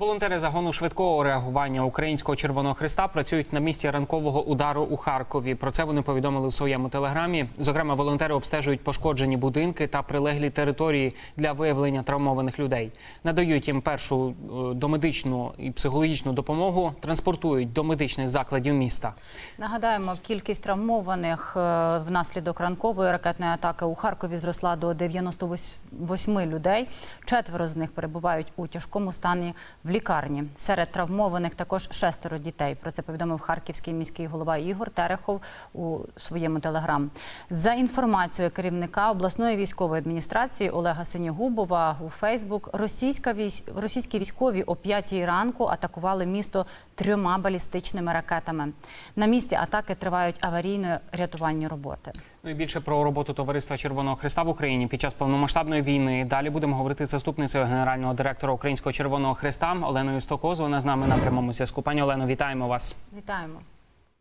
Волонтери загону швидкого реагування Українського Червоного Христа працюють на місці ранкового удару у Харкові. Про це вони повідомили в своєму телеграмі. Зокрема, волонтери обстежують пошкоджені будинки та прилеглі території для виявлення травмованих людей. Надають їм першу е, домедичну і психологічну допомогу, транспортують до медичних закладів міста. Нагадаємо, кількість травмованих е, внаслідок ранкової ракетної атаки у Харкові зросла до 98 людей. Четверо з них перебувають у тяжкому стані в лікарні. Серед травмованих також шестеро дітей. Про це повідомив харківський міський голова Ігор Терехов у своєму телеграм. За інформацією керівника обласної військової адміністрації Олега Синігубова у Фейсбук, російська військ... російські військові о 5 ранку атакували місто трьома балістичними ракетами. На місці атаки тривають аварійно-рятувальні роботи. Ну і більше про роботу товариства Червоного Христа в Україні під час повномасштабної війни. Далі будемо говорити з заступницею генерального директора Українського Червоного Христа Оленою Стокоз. Вона з нами на прямому зв'язку. Пані Олено, вітаємо вас. Вітаємо.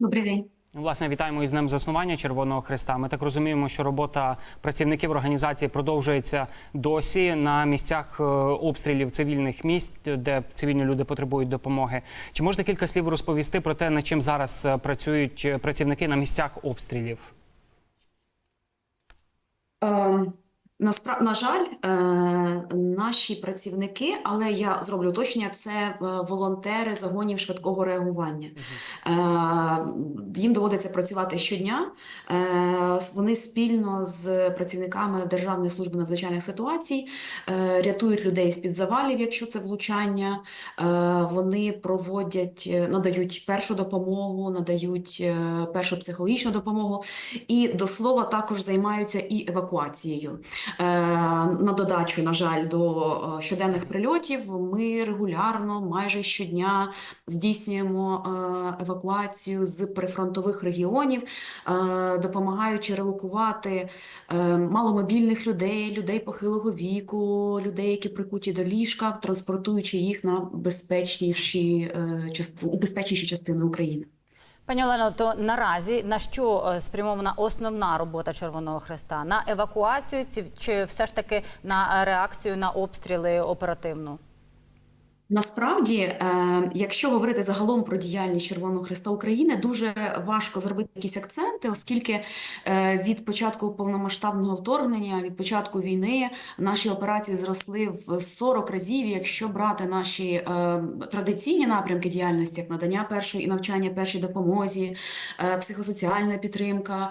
Добрий день. Власне, вітаємо із днем заснування Червоного Христа. Ми так розуміємо, що робота працівників організації продовжується досі на місцях е, обстрілів цивільних місць, де цивільні люди потребують допомоги. Чи можете кілька слів розповісти про те, над чим зараз е, працюють е, працівники на місцях обстрілів? Е, наспра... На жаль, е, наші працівники, але я зроблю уточнення, це е, волонтери загонів швидкого реагування. Е, їм доводиться працювати щодня. Е, вони спільно з працівниками Державної служби надзвичайних ситуацій е, рятують людей з-під завалів, якщо це влучання. Е, вони проводять, е, надають першу допомогу, надають е, першу психологічну допомогу. І до слова також займаються і евакуацією. Е, На додачу, на жаль, до е, щоденних прильотів ми регулярно, майже щодня здійснюємо е, евакуацію з прифронтових регіонів, допомагаючи релокувати маломобільних людей, людей похилого віку, людей, які прикуті до ліжка, транспортуючи їх на безпечніші у безпечніші частини України. Пані Олено, то наразі на що е, спрямована основна робота Червоного Хреста? На евакуацію ці- чи все ж таки на е, реакцію на обстріли оперативну? Насправді, е, якщо говорити загалом про діяльність Червоного Хреста України, дуже важко зробити якісь акценти, оскільки е, від початку повномасштабного вторгнення, від початку війни, наші операції зросли в 40 разів. Якщо брати наші е, традиційні напрямки діяльності, як надання першої і навчання першій допомозі, психосоціальна підтримка,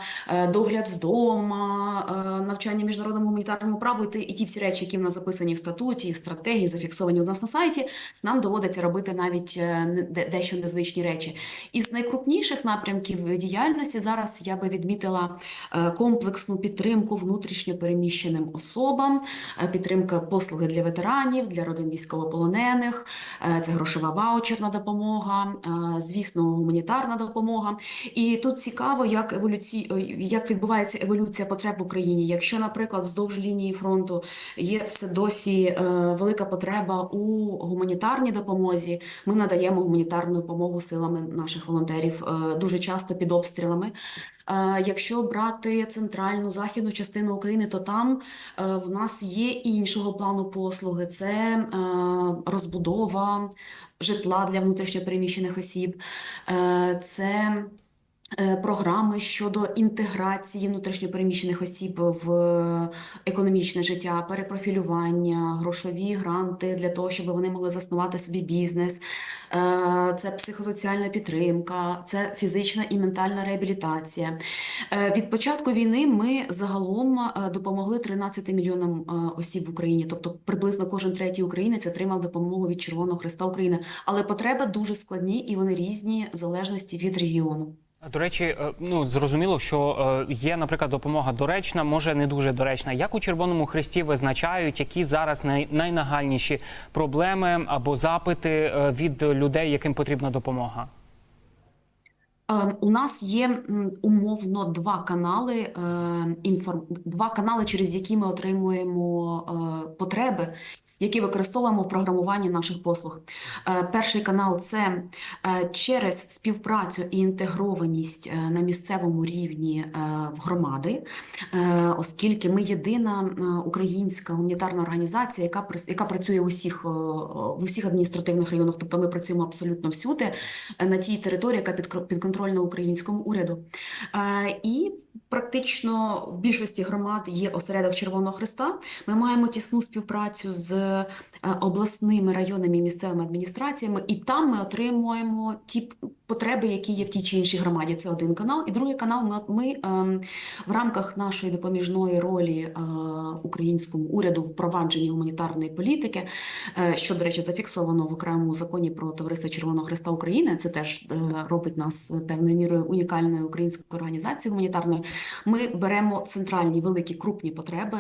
догляд вдома, навчання міжнародному гуманітарному праву і ті всі речі, які в нас записані в статуті, в стратегії, зафіксовані у нас на сайті, нам доводиться робити навіть е, дещо незвичні речі. Із найкрупніших напрямків діяльності зараз я би відмітила е, комплексну підтримку внутрішньо переміщеним особам, е, підтримка послуги для ветеранів, для родин військовополонених, це грошова ваучерна допомога, звісно, гуманітарна допомога. І тут цікаво, як еволюці... як відбувається еволюція потреб в Україні. Якщо, наприклад, вздовж лінії фронту є все досі велика потреба у гуманітарній допомозі, ми надаємо гуманітарну допомогу силами наших волонтерів е, дуже часто під обстрілами. Е, Якщо брати центральну західну частину України, то там е, в нас є іншого плану послуги: це розбудова житла для внутрішньопереміщених осіб, це програми щодо інтеграції внутрішньопереміщених осіб в економічне життя, перепрофілювання, грошові гранти для того, щоб вони могли заснувати собі бізнес. Е, Це психосоціальна підтримка, це фізична і ментальна реабілітація. Е, Від початку війни ми загалом е, допомогли 13 мільйонам е, осіб в Україні, тобто приблизно кожен третій українець отримав допомогу від Червоного Христа України. Але потреби дуже складні і вони різні в залежності від регіону. До речі, е, ну зрозуміло, що е, є, наприклад, допомога доречна, може не дуже доречна. Як у Червоному Хресті визначають, які зараз найнагальніші проблеми або запити е, від людей, яким потрібна допомога? У нас є умовно два канали, два канали, через які ми отримуємо потреби. Які використовуємо в програмуванні наших послуг. Е, Перший канал це е, через співпрацю і інтегрованість е, на місцевому рівні в громади, оскільки ми єдина українська гуманітарна організація, яка яка працює в усіх в усіх адміністративних районах, тобто ми працюємо абсолютно всюди на тій території, яка підконтрольна українському уряду. І практично в більшості громад є осередок Червоного Христа. Ми маємо тісну співпрацю з обласними районними і місцевими адміністраціями, і там ми отримуємо ті потреби, які є в тій чи іншій громаді. Це один канал. І другий канал ми, ми ем, в рамках нашої допоміжної ролі е, українському уряду в впровадженні гуманітарної політики, е, що, до речі, зафіксовано в окремому законі про Товариство Червоного Христа України. Це теж е, робить нас певною мірою унікальною українською організацією гуманітарною. Ми беремо центральні великі крупні потреби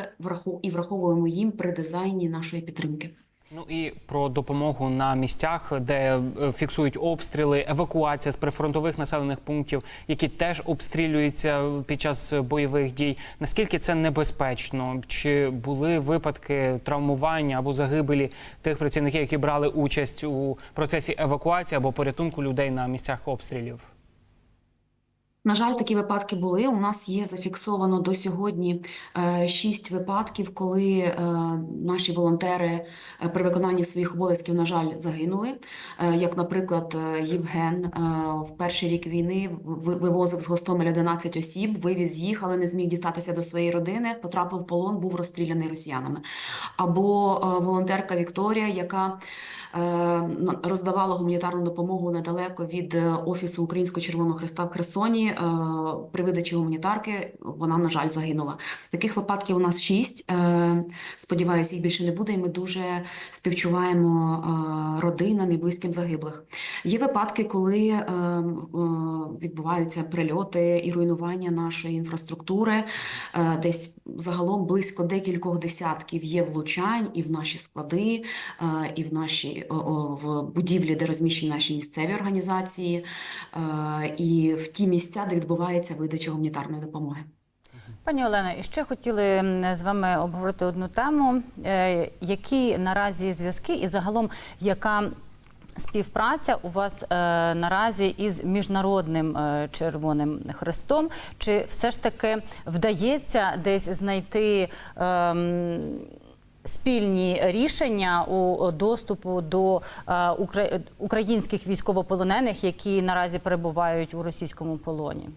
і враховуємо їм при дизайні нашої підтримки. Ну і про допомогу на місцях, де е, фіксують обстріли, евакуація з прифронтових населених пунктів, які теж обстрілюються під час бойових дій. Наскільки це небезпечно? Чи були випадки травмування або загибелі тих працівників, які брали участь у процесі евакуації або порятунку людей на місцях обстрілів? На жаль, такі випадки були. У нас є зафіксовано до сьогодні е, шість випадків, коли е, наші волонтери е, при виконанні своїх обов'язків, на жаль, загинули. Як, наприклад, Євген в перший рік війни вивозив з Гостомеля 11 осіб, вивіз їх, але не зміг дістатися до своєї родини, потрапив в полон, був розстріляний росіянами. Або волонтерка Вікторія, яка роздавала гуманітарну допомогу недалеко від е, офісу Українського Червоного Христа в Херсоні. Е, При видачі гуманітарки вона, на жаль, загинула. Таких випадків у нас шість. Е, Сподіваюся, їх більше не буде. І ми дуже співчуваємо е, родинам і близьким загиблих. Є випадки, коли е, е, відбуваються прильоти і руйнування нашої інфраструктури. Е, Десь загалом близько декількох десятків є влучань і в наші склади, е, і в наші в будівлі, де розміщені наші місцеві організації, е, і в ті місця, де відбувається видача гуманітарної допомоги. Пані Олено, і ще хотіли з вами обговорити одну тему. Е, Які наразі зв'язки і загалом яка співпраця у вас е, наразі із міжнародним Червоним Хрестом? Чи все ж таки вдається десь знайти? ем, Спільні рішення у доступу до е, українських військовополонених, які наразі перебувають у російському полоні.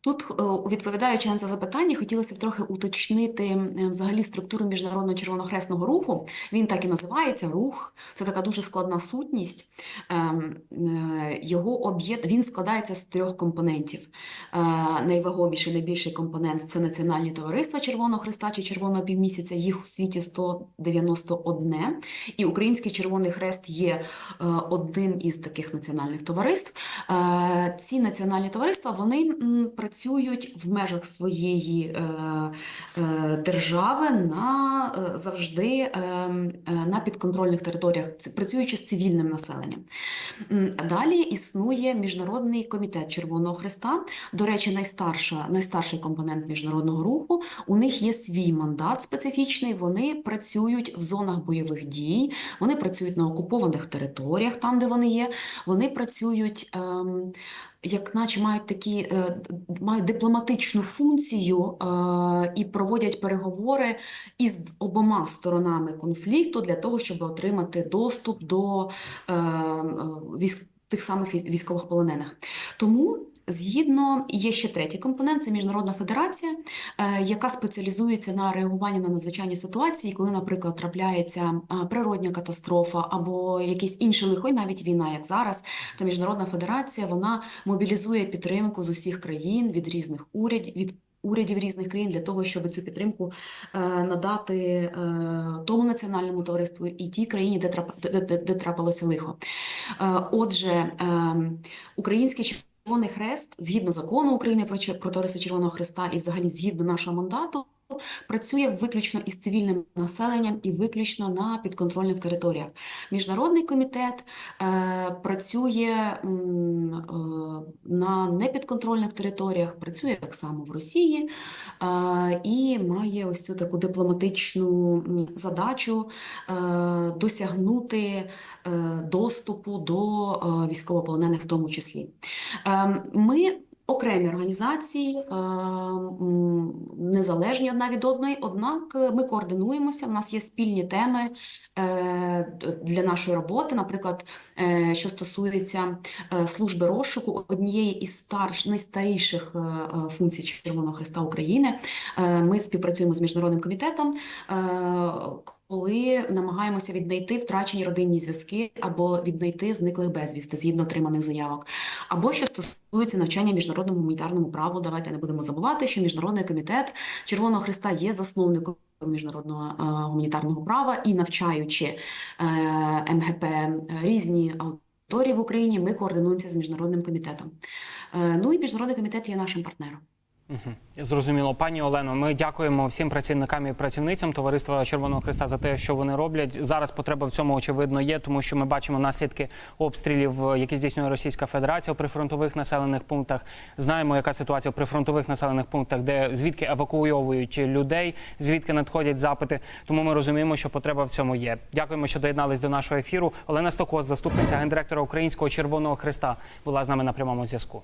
Тут, е, відповідаючи на це запитання, хотілося б трохи уточнити е, взагалі структуру міжнародного червонохресного руху. Він так і називається рух. Це така дуже складна сутність. Ем, е, Його об'єд він складається з трьох компонентів. Найвагоміший, найбільший компонент це національні товариства Червоного Христа чи Червоного півмісяця. Їх у світі 191. І Український Червоний Хрест є одним із таких національних товариств. Ці національні товариства вони працюють в межах своєї е, е, держави на е, завжди на підконтрольних територіях, працюючи з цивільним населенням. Далі існує Міжнародний комітет Червоного Христа. До речі, найстарша, найстарший компонент міжнародного руху. У них є свій мандат специфічний. Вони працюють в зонах бойових дій, вони працюють на окупованих територіях, там, де вони є. Вони працюють. Ем, як наче мають такі е, мають дипломатичну функцію е, і проводять переговори із обома сторонами конфлікту для того, щоб отримати доступ до е, військ, тих самих військових полонених. Тому Згідно, є ще третій компонент це міжнародна федерація, е, яка спеціалізується на реагуванні на надзвичайні ситуації, коли, наприклад, трапляється е, природня катастрофа або якесь інше лихо, і навіть війна, як зараз. То міжнародна федерація вона мобілізує підтримку з усіх країн від різних урядів від. Урядів різних країн для того, щоб цю підтримку е, надати тому національному товариству і тій країні, де, трап, де, де, де трапилося лихо. Отже, е, український Червоний Хрест, згідно закону України про, про Червоного Хреста і взагалі згідно нашого мандату, працює виключно із цивільним населенням і виключно на підконтрольних територіях. Міжнародний комітет е, працює е, на непідконтрольних територіях, працює так само в Росії е, і має ось цю таку дипломатичну задачу е, досягнути е, доступу до е, військовополонених в тому числі. Ем, Ми окремі організації, е, незалежні одна від одної, однак е, ми координуємося, в нас є спільні теми е, для нашої роботи, наприклад, що стосується служби розшуку, однієї із старш, найстаріших функцій Червоного Христа України. Ми співпрацюємо з міжнародним комітетом, коли намагаємося віднайти втрачені родинні зв'язки або віднайти зниклих безвісти згідно отриманих заявок. Або що стосується навчання міжнародному гуманітарному праву, давайте не будемо забувати, що міжнародний комітет Червоного Христа є засновником міжнародного е, гуманітарного права і навчаючи е, МГП е, різні аудиторії в Україні, ми координуємося з міжнародним комітетом. Е, ну і міжнародний комітет є нашим партнером. Зрозуміло, пані Олено. Ми дякуємо всім працівникам і працівницям Товариства Червоного Христа за те, що вони роблять. Зараз потреба в цьому очевидно є, тому що ми бачимо наслідки обстрілів, які здійснює Російська Федерація у прифронтових населених пунктах. Знаємо, яка ситуація у прифронтових населених пунктах, де звідки евакуйовують людей, звідки надходять запити. Тому ми розуміємо, що потреба в цьому є. Дякуємо, що доєднались до нашого ефіру. Олена Стокос, заступниця гендиректора Українського Червоного Христа, була з нами на прямому зв'язку.